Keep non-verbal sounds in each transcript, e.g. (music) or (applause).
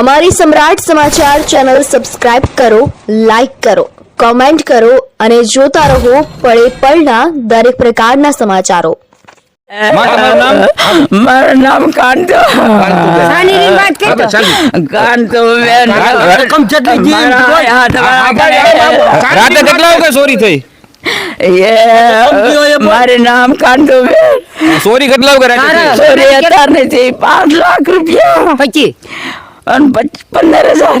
અમારી Samrat Samachar channel subscribe કરો like કરો કોમેન્ટ કરો અને જોતા રહો પડે પળના દરેક પ્રકારના સમાચારો. મારું નામ કાંતો. કાંતો. રાતે કેટલા વાગે ચોરી થઈ? એ મારું નામ કાંતો સોરી કેટલા વાગે સોરી અત્યાર નથી પાંચ લાખ રૂપિયા. પછી અને પંદર હજાર.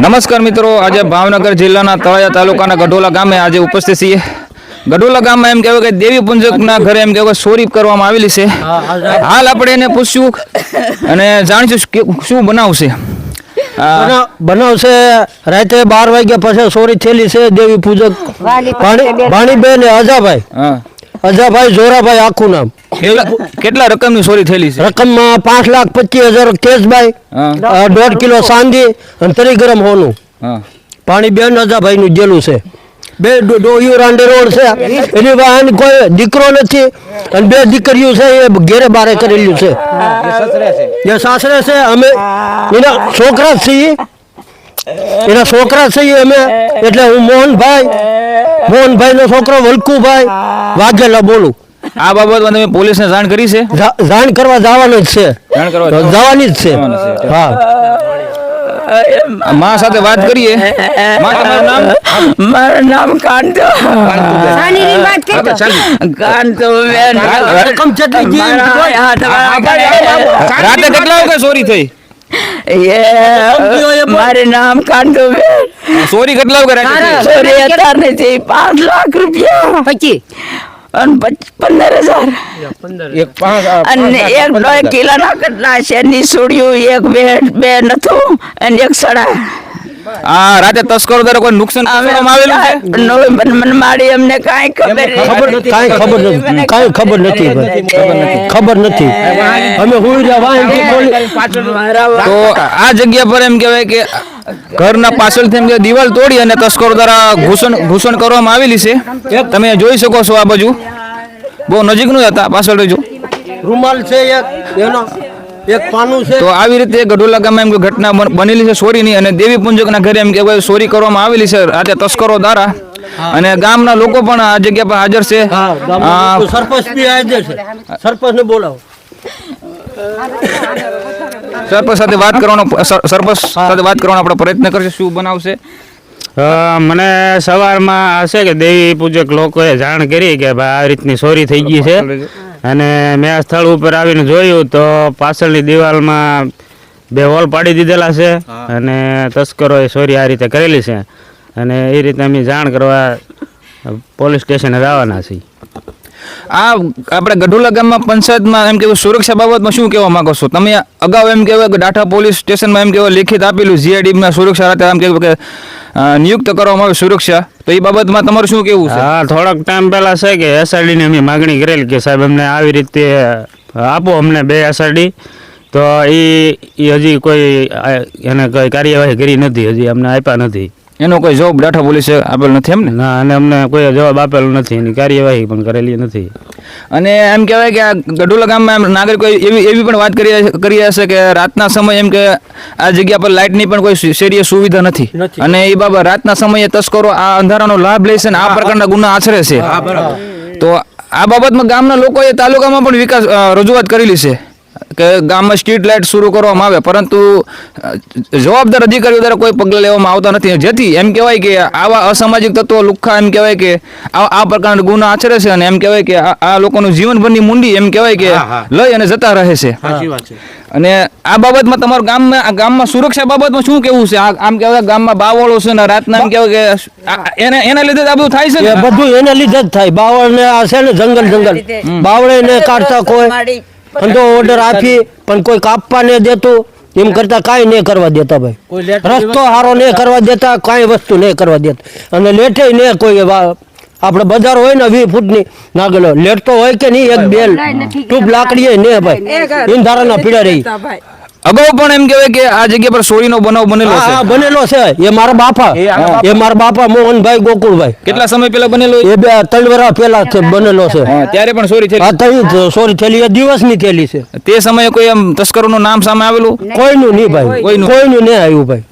નમસ્કાર મિત્રો આજે ભાવનગર જિલ્લાના તળાજા તાલુકાના ગઢોલા ગામે આજે ઉપસ્થિત છીએ. ગઢોલા ગામમાં એમ કહેવાય કે દેવી પુંજકના ઘરે એમ કહેવાય ચોરી કરવામાં આવેલી છે. હાલ આપણે એને પૂછ્યું અને જાણીશું કે શું બનાવશે. બનાવ બનાવ રાતે બાર વાગ્યા પછી ચોરી થયેલી છે દેવી પૂજક ભાણી- ભાણીબેન અજાભાઈ. અજાભાઈ જોરાભાઈ આખું નામ. કેટલા (laughs) રકમ રકમની ચોરી થયેલી છે? રકમમાં પાંચ લાખ પચીસ હજાર કેશભાઈ દોઢ કિલો સાંધી અને ત્રી ગરમ હોનું. પાણી બેન અજાભાઈ નું જેલું છે. બે ડોયુ રાંડે રોડ છે. એની વાહન કોઈ દીકરો નથી. અને બે દીકરીઓ છે એ ઘેરે બારે કરેલું છે. એ સાસરે છે અમે એના છોકરા છીએ. એના છોકરા છીએ અમે. એટલે હું મોહનભાઈ મોહનભાઈ નો છોકરો વલકુભાઈ વાઘેલા બોલું. આ બાબતમાં તમે પોલીસને જાણ કરી છે? જાણ કરવા જવાનું જ છે. જાણ કરવા જવાની. જ છે. હા. માં સાથે વાત કરીએ. માં નામ? મારું નામ કાંતો. સાનીની વાત કરતો કાંતો બેન રકમ કેટલી જી? રાતે કેટલા વાગે ચોરી થઈ? મારે મારું નામ કાંતો બેન ચોરી કેટલા? સોરી અત્યાર પાંચ લાખ રૂપિયા. પછી? અને પચ- પંદર હજાર. એક અને એક દોઢ કિલોના કેટલા શેરની સોડિયું એક બે બે નથું અને એક સડા. આ રાતે તસ્કરો દ્વારા કોઈ નુકસાન કરવામાં આવેલું છે? નવેમ્બર મને મારી અમને કાંઈ ખબર ખબર નથી કાંઈ ખબર નથી કાંઈ ખબર નથી. ખબર નથી અમે હુઈ રહ્યા વાહનથી બોલી- તો આ જગ્યા પર એમ કહેવાય કે ઘરના પાછળથી એમ કે દિવાલ તોડી અને તસ્કરો દ્વારા ઘૂસણ ઘૂસણ કરવામાં આવેલી છે. તમે જોઈ શકો છો આ બાજુ. બહુ નજીકનું હતા પાછળ જો રૂમાલ છે એક એનો. એક પાનું છે. તો આવી રીતે ગઢોલા ગામમાં એમ ઘટના બનેલી છે ચોરીની અને દેવી પૂંજકના ઘરે એમ કે સોરી કરવામાં આવેલી છે રાતે તસ્કરો દ્વારા અને ગામના લોકો પણ આ જગ્યા પર હાજર છે. સરપંચ બી હાજર છે. સરપંચ ને બોલાવો. સરપંચ સાથે વાત કરવાનો સર- સરપંચ સાથે વાત કરવાનો આપણે પ્રયત્ન કરશે. શું બનાવશે? મને સવારમાં હશે કે દેવી પૂજક લોકોએ જાણ કરી કે ભાઈ આ રીતની ચોરી થઈ ગઈ છે. અને મેં આ સ્થળ ઉપર આવીને જોયું તો પાછળની દિવાલમાં બે હોલ પાડી દીધેલા છે. અને તસ્કરોએ ચોરી આ રીતે કરેલી છે. અને એ રીતે અમે જાણ કરવા પોલીસ સ્ટેશને જવાના છીએ. આ આપણે ગઢોલા ગામમાં પંચાયતમાં એમ કહેવાય સુરક્ષા બાબતમાં શું કહેવા માંગો છો? તમે અગાઉ એમ કહેવાય કે ડાઠા પોલીસ સ્ટેશનમાં એમ કહેવાય લેખિત આપેલું જીઆઈડીમાં સુરક્ષા રાતે એમ કહેવાય કે નિયુક્ત કરવામાં આવે સુરક્ષા. તો એ બાબતમાં તમારું શું કેવું છે? હા, થોડાક ટાઈમ પહેલા છે કે એસઆરડીની અમે માગણી કરેલી કે સાહેબ અમને આવી રીતે આપો અમને બે એસઆરડી. તો એ હજી કોઈ એને કોઈ કાર્યવાહી કરી નથી, હજી અમને આપ્યા નથી. એનો કોઈ જવાબ ડાઠા પોલીસે આપેલ નથી એમ ને ના અને અમને કોઈ જવાબ આપેલો નથી એની કાર્યવાહી પણ કરેલી નથી. અને એમ કહેવાય કે આ ગઢોલા ગામમાં એમ નાગરિકો એવી એવી પણ વાત કરી કરી હશે કે રાતના સમય એમ કે આ જગ્યા પર લાઇટની પણ કોઈ શેરીય સુવિધા નથી. અને એ બાબત રાતના સમયે તસ્કરો આ અંધારાનો લાભ લે છે અને આ પ્રકારના ગુના આચરે છે. તો આ બાબતમાં ગામના લોકોએ તાલુકામાં પણ વિકાસ રજૂઆત કરેલી છે. કે ગામમાં સ્ટ્રીટ લાઇટ શરૂ કરવામાં આવે પરંતુ જવાબદાર અધિકારીઓ દ્વારા કોઈ પગલાં લેવામાં આવતા નથી. જેથી એમ કહેવાય કે આવા અસામાજિક તત્વો લુખ્ખા એમ કહેવાય કે આ આ પ્રકારના ગુના આચરે છે અને એમ કહેવાય કે આ લોકોનું જીવનભરની મુંડી એમ કહેવાય કે લઈ અને જતા રહે છે. અને આ બાબતમાં તમારું ગામમાં આ ગામમાં સુરક્ષા બાબતમાં શું કેવું છે? આમ કહેવાય ગામમાં બાવળો છે ને રાતના એમ કહેવાય કે એને એના લીધે જ આ બધું થાય છે ને? બધું એને લીધે જ થાય. બાવળ ને આ છે ને જંગલ જંગલ. બાવળે ને કાઢતા કોઈ ધંધો ઓર્ડર આપી પણ કોઈ કાપવા નહીં દેતું એમ કરતા કાંઈ નહીં કરવા દેતા ભાઈ. રસ્તો સારો નહીં કરવા દેતા કાંઈ વસ્તુ નહીં કરવા દેતા. અને લેઠે નહીં કોઈ આપડે આપણે બજાર હોય ને વી ફૂટની નાગેલો લેટ તો હોય કે નહીં એક બેલ ટૂંક લાકડી ને ભાઈ. ઇંધારાના પીડા રહી. અગાઉ પણ એમ કહેવાય કે આ જગ્યા પર ચોરીનો બનાવ બનેલો હા હા છે બનેલો છે. એ મારા બાપા. એ મારા બાપા મોહનભાઈ ગોકુળભાઈ. કેટલા સમય પહેલા બનેલો એ? બે ત્રણ વર્ષ પહેલા છે બનેલો છે. ત્યારે પણ સોરી થયેલી? આ થઈ સોરી થયેલી એ દિવસની થયેલી છે. તે સમયે કોઈ એમ તસ્કરોનું નામ સામે આવેલું? કોઈનું નહીં ભાઈ. કોઈનું. કોઈનું? નહીં આવ્યું ભાઈ.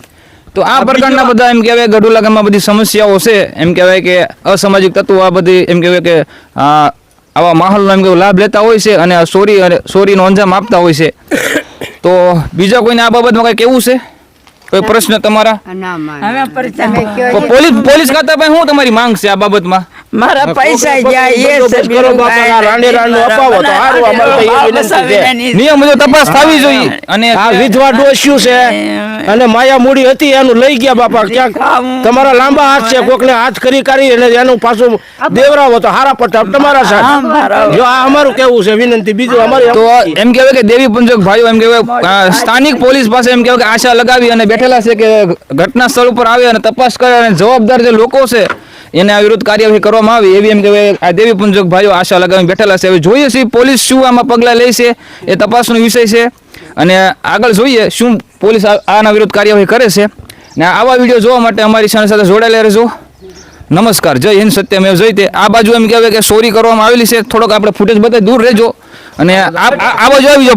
તો આ પ્રકારના બધા એમ કહેવાય ગઢુલા ગામમાં બધી સમસ્યાઓ છે. એમ કહેવાય કે અસામાજિક તત્વો આ બધી એમ કહેવાય કે આ આવા માહોલનો એમ કહેવાય લાભ લેતા હોય છે અને સોરી ચોરી અને ચોરીનો અંજામ આપતા હોય છે. તો બીજા કોઈને આ બાબતમાં કઈ કેવું છે? કોઈ પ્રશ્ન તમારા? પોલીસ પોલીસ ખાતા પાસે શું તમારી માંગ છે આ બાબતમાં? મારા પૈસા જાય એ કરો બાપાના રાંડે રાંડનું અપાવો તો હારું, અમારે તો એ વિનંતી છે. નિયમ મુજબ તપાસ થવી જોઈએ. અને આ વિધવા ડોસ્યું છે અને માયા મૂડી હતી એનું લઈ ગયા બાપા. ક્યાંક તમારા લાંબા હાથ છે કોકને હાથ કરી કરી અને એનું પાછું દેવરાવો તો હારા પટ્ટા તમારા સાથે. જો આ અમારું કેવું છે વિનંતી. બીજું અમારું તો એમ કહેવાય કે દેવી પંજક ભાઈઓ એમ કહેવાય સ્થાનિક પોલીસ પાસે એમ કહેવાય કે આશા લગાવી અને બેઠેલા છે કે ઘટના સ્થળ ઉપર આવે અને તપાસ કરે અને જવાબદાર જે લોકો છે એને આ વિરુદ્ધ કાર્યવાહી કરવામાં આવી. એવી એમ કહેવાય આ દેવી પંજક ભાઈઓ આશા લગાવી બેઠેલા છે. હવે જોઈએ છીએ પોલીસ શું આમાં પગલાં લે છે એ તપાસનો વિષય છે. અને આગળ જોઈએ શું પોલીસ આના વિરુદ્ધ કાર્યવાહી કરે છે. ને આવા વીડિયો જોવા માટે અમારી ચેનલ સાથે જોડાયેલા રહેજો. નમસ્કાર. જય હિન્દ સત્યમેવ જયતે આ બાજુ એમ કહેવાય કે ચોરી કરવામાં આવેલી છે. થોડોક આપણે ફૂટેજ બધા દૂર રહેજો. અને આ બાજુ આવી જાઓ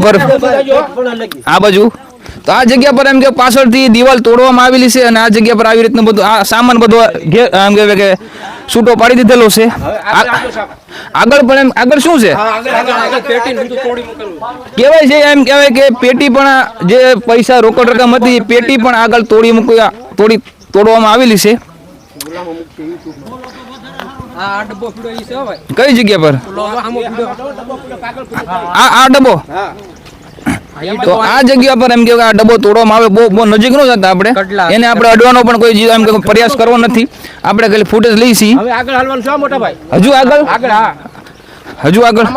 આ બાજુ. તો આ જગ્યા પર એમ કે પાછળથી દિવાલ તોડવામાં આવેલી છે અને આ જગ્યા પર આવી રીતનું બધું આ સામાન બધો એમ કહેવાય કે છૂટો પાડી દીધેલો છે. આ- આગળ પણ એમ આગળ શું છે? કહેવાય છે એમ કહેવાય કે પેટી પણ આ જે પૈસા રોકડ રકમ હતી પેટી પણ આગળ તોડી મૂકી તોડી તોડવામાં આવેલી છે. કઈ જગ્યા પર? આ આ ડબ્બો? તો આ જગ્યા પર એમ કે આ ડબ્બો તોડવામાં આવે બહુ બહુ નજીક નો જતા આપણે. એને આપણે અડવાનો પણ કોઈ એમ કે પ્રયાસ કરવો નથી. આપણે ખાલી ફૂટેજ લઈ છી હવે આગળ હાલવાનું છે મોટા ભાઈ. હજુ આગળ? આગળ હા. હજુ આગળ?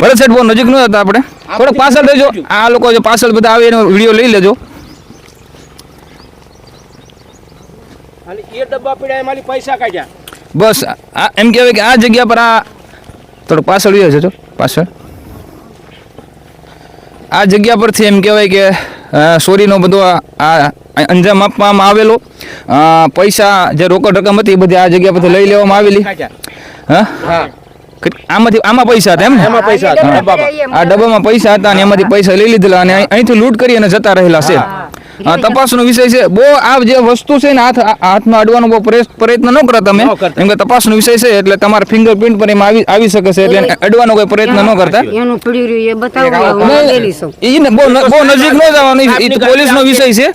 ભરત સાહેબ બહુ નજીક નો હતા આપણે. થોડોક પાછળ રહેજો. આ લોકો જે પાછળ બધા આવે એનો વીડિયો લઈ લેજો. અને એ ડબ્બા પડ્યા એમાંથી પૈસા કાઢ્યા. બસ એમ કહેવાય કે આ જગ્યા પર આ થોડું પાછળ જજો પાછળ. આ જગ્યા પરથી એમ કહેવાય કે સોરીનો બધો આ અંજામ આપવામાં આવેલો. પૈસા જે રોકડ રકમ હતી એ બધી આ જગ્યા પરથી લઈ લેવામાં આવેલી. હા? આમાંથી આમાં પૈસા હતા એમ એમાં પૈસા હતા. આ ડબ્બામાં પૈસા હતા અને એમાંથી પૈસા લઈ લીધેલા અને અહીંથી લૂંટ કરી અને જતા રહેલા છે. તપાસનો વિષય છે. બહુ આ જે વસ્તુ છે ને હાથ હાથમાં અડવાનો બહુ પ્રયત્ન ન કરો તમે. એમ કે તપાસનો વિષય છે એટલે તમારે ફિંગરપ્રિન્ટ પર એમાં આવી આવી શકે છે એટલે અડવાનો કોઈ પ્રયત્ન ન કરતા. એનું રહ્યું એ બતાવો ઈને બહુ બહુ નજીક ન જવાનું એ પોલીસનો વિષય છે.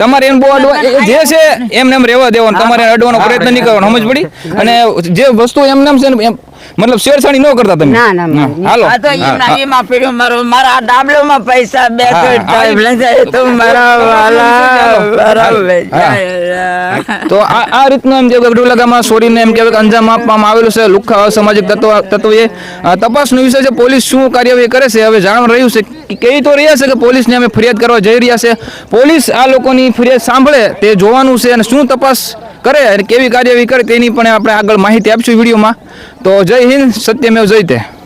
તમારે એને બહુ અડવા જે છે એમને એમ રહેવા દેવાનું. તમારે અડવાનો પ્રયત્ન નહીં કરવાનો સમજ પડી? અને જે વસ્તુ એમને એમ છે ને મતલબ છેડછાડી ન કરતા તમે? ના, ના. હાલો. આ તો એના એમાં પડ્યું મારો મારા ડાબલોમાં પૈસા બે તો ટાઈમ લઈ જાય તો મારા વાલા બરાબર તો આ આ રીતનું એમ કે ગઢુલા ગામમાં એમ કહેવાય કે અંજામ આપવામાં આવેલું છે. લુખ્ખા અસામાજિક તત્વ તત્વોએ. તપાસનો વિષય છે પોલીસ શું કાર્યવાહી કરે છે? હવે જાણવા રહ્યું છે કે કહી તો રહ્યા છે કે પોલીસને અમે ફરિયાદ કરવા જઈ રહ્યા છે. પોલીસ આ લોકોની ફરિયાદ સાંભળે તે જોવાનું છે અને શું તપાસ કરે અને કેવી કાર્યવાહી કરે તેની પણ આપણે આગળ માહિતી આપીશું વિડીયોમાં. તો જય હિન્દ સત્યમેવ જયતે.